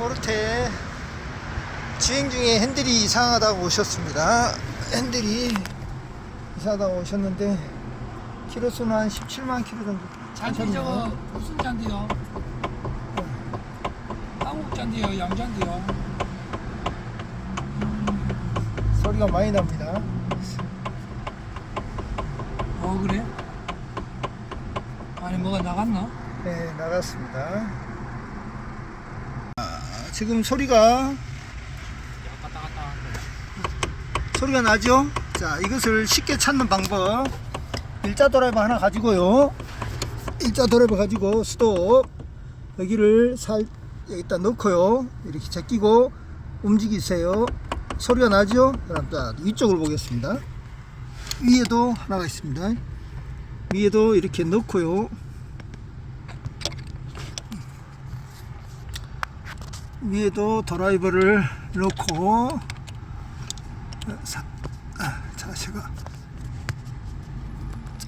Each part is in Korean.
포르테 주행 중에 핸들이 이상하다고 오셨습니다. 핸들이 이상하다고 오셨는데 키로수는 한 17만 킬로 정도 잔디 저거. 무슨 잔디요? 한국 잔디요, 양 잔디요. 소리가 많이 납니다. 어 그래? 아니 뭐가 나갔나? 네, 나갔습니다. 아, 지금 소리가. 소리가 나죠? 자, 이것을 쉽게 찾는 방법. 일자 드라이버 하나 가지고요. 일자 드라이버 가지고 스톱. 여기를 살 여기다 넣고요. 이렇게 제끼고 움직이세요. 소리가 나죠? 그럼 자, 위쪽을 보겠습니다. 위에도 하나가 있습니다. 위에도 이렇게 넣고요. 위에도 드라이버를 사, 아, 자세가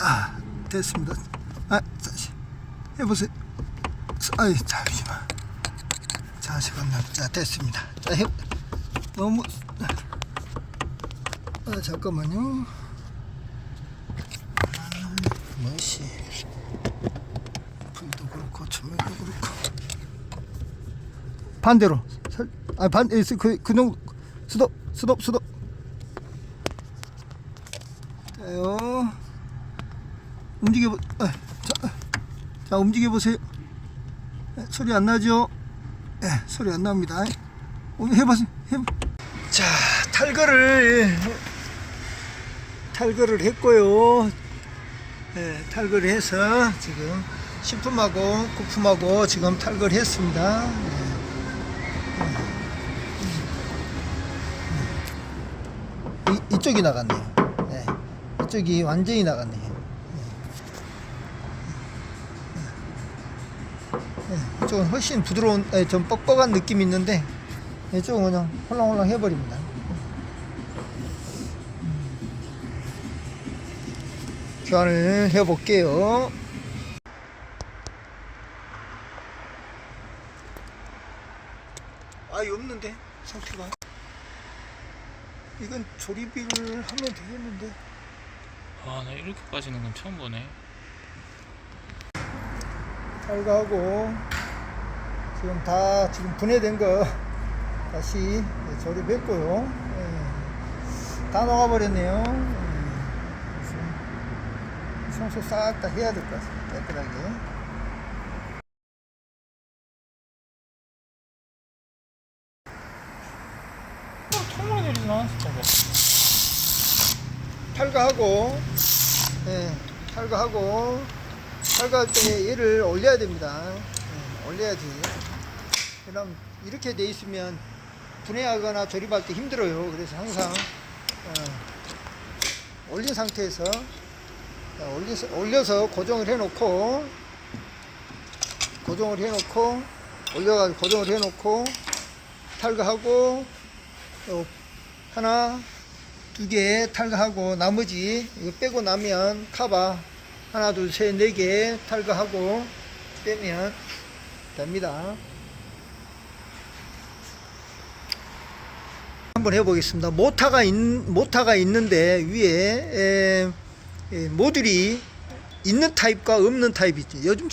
아 됐습니다. 아 다시 해보세요. 아이 잠시만 자세가 나자 됐습니다. 자 해, 너무 아 잠깐만요. 아, 뭐시 불도 그렇고 조명도 그렇고 반대로. 살, 아 반대 그 그놈 스톱 스톱 스톱 자요. 움직여 보 아, 자, 자 움직여 보세요. 에, 소리 안 나죠? 예 소리 안 납니다. 어, 해보세요 해. 자 탈거를 탈거를 했고요. 예, 탈거를 해서 지금 신품하고 부품하고 지금 탈거를 했습니다. 예. 이, 이쪽이 나갔네요. 네. 이쪽이 완전히 나갔네요. 네. 네. 이쪽은 훨씬 부드러운, 네, 좀 뻑뻑한 느낌이 있는데, 이쪽은 그냥 홀랑홀랑 해버립니다. 교환을 해볼게요. 아이 없는데 상태가 이건 조립을 하면 되겠는데 아, 나 이렇게 빠지는 건 처음 보네. 탈거하고 지금 다 지금 분해된 거 다시 네, 조립했고요 예. 다 녹아버렸네요 예. 그래서 청소 싹 다 해야 될 것 같습니다 깨끗하게 통으로 내리진 않았을 텐데. 탈거하고 예, 탈거하고 탈거할 때 얘를 올려야 됩니다. 예, 올려야지. 그럼 이렇게 돼 있으면 분해하거나 조립할 때 힘들어요. 그래서 항상 어, 올린 상태에서 자, 올려서, 올려서 고정을 해 놓고 고정을 해 놓고 올려가지고 고정을 해 놓고 탈거하고 또 하나 두 개 탈거하고 나머지 이거 빼고 나면 카바 하나 둘 셋 네 개 탈거하고 빼면 됩니다. 한번 해보겠습니다. 모타가 있, 모타가 있는데 위에 에, 에, 모듈이 있는 타입과 없는 타입이 있죠. 요즘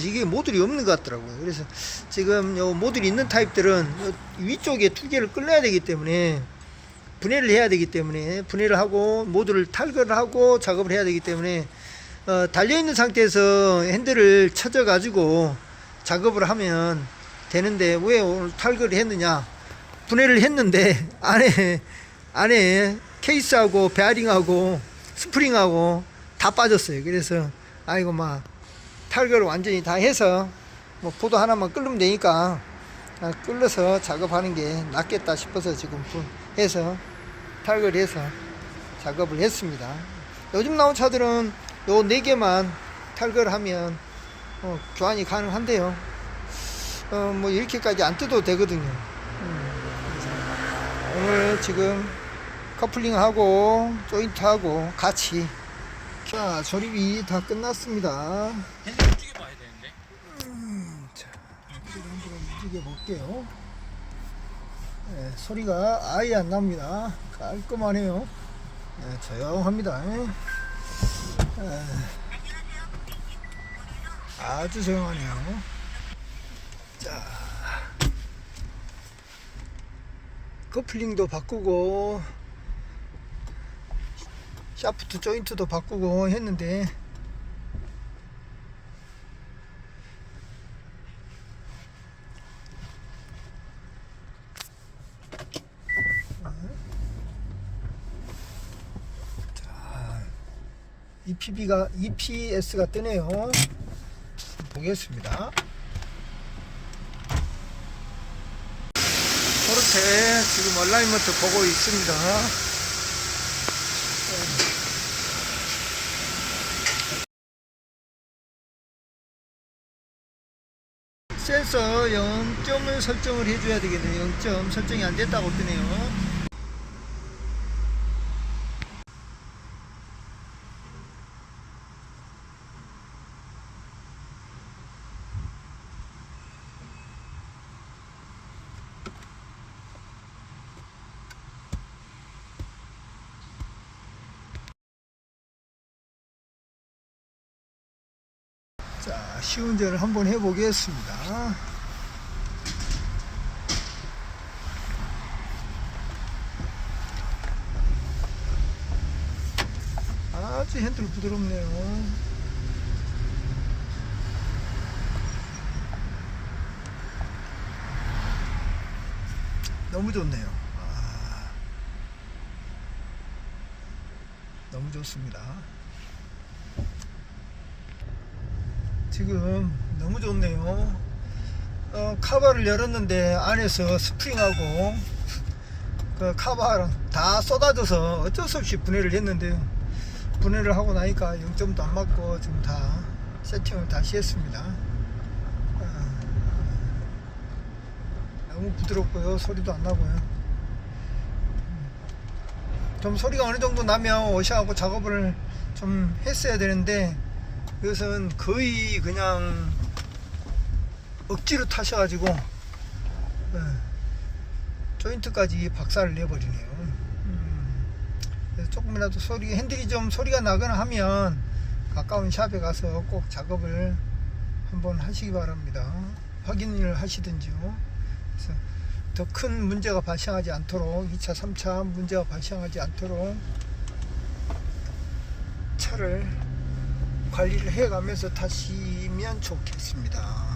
이게 모듈이 없는 것 같더라고요. 그래서 지금 요 모듈이 있는 타입들은 요 위쪽에 두 개를 끌려야 되기 때문에 분해를 해야 되기 때문에 분해를 하고 모듈을 탈거를 하고 작업을 해야 되기 때문에 어, 달려 있는 상태에서 핸들을 쳐져 가지고 작업을 하면 되는데 왜 오늘 탈거를 했느냐 분해를 했는데 안에 안에 케이스하고 베어링하고 스프링하고 다 빠졌어요. 그래서 아이고 막 탈거를 완전히 다 해서 뭐 보도 하나만 끓으면 되니까 아, 끓여서 작업하는 게 낫겠다 싶어서 지금 분- 해서 탈거를 해서 작업을 했습니다. 요즘 나온 차들은 요 네 개만 탈거를 하면 어, 교환이 가능한데요. 어, 뭐 이렇게까지 안 뜯어도 되거든요. 음, 오늘 지금 커플링하고 조인트하고 같이 자 조립이 다 끝났습니다. 핸들 움직여 봐야 되는데. 자, 이걸 한번 움직여 볼게요. 예, 소리가 아예 안 납니다. 깔끔하네요. 예, 조용합니다. 예. 예. 아주 조용하네요. 자, 커플링도 바꾸고 샤프트 조인트도 바꾸고 했는데 EPB가 EPS가 뜨네요. 보겠습니다. 포르테 지금 얼라이먼트 보고 있습니다. 센서 0점을 설정을 해줘야 되겠네요. 0점 설정이 안 됐다고 뜨네요. 자, 시운전을 한번 해보겠습니다. 아주 핸들 부드럽네요. 너무 좋네요. 아, 너무 좋습니다. 지금 너무 좋네요. 어, 카바를 열었는데 안에서 스프링하고 그 카바랑 다 쏟아져서 어쩔 수 없이 분해를 했는데요. 분해를 하고 나니까 0점도 안 맞고 지금 다 세팅을 다시 했습니다. 아, 너무 부드럽고요. 소리도 안 나고요. 음, 좀 소리가 어느 정도 나면 오셔하고 작업을 좀 했어야 되는데 이것은 거의 그냥 억지로 타셔가지고 예, 조인트까지 박살을 내버리네요. 음, 조금이라도 소리 핸들이 좀 소리가 나거나 하면 가까운 샵에 가서 꼭 작업을 한번 하시기 바랍니다. 확인을 하시든지요. 그래서 더 큰 문제가 발생하지 않도록 2차, 3차 문제가 발생하지 않도록 차를 관리를 해가면서 타시면 좋겠습니다.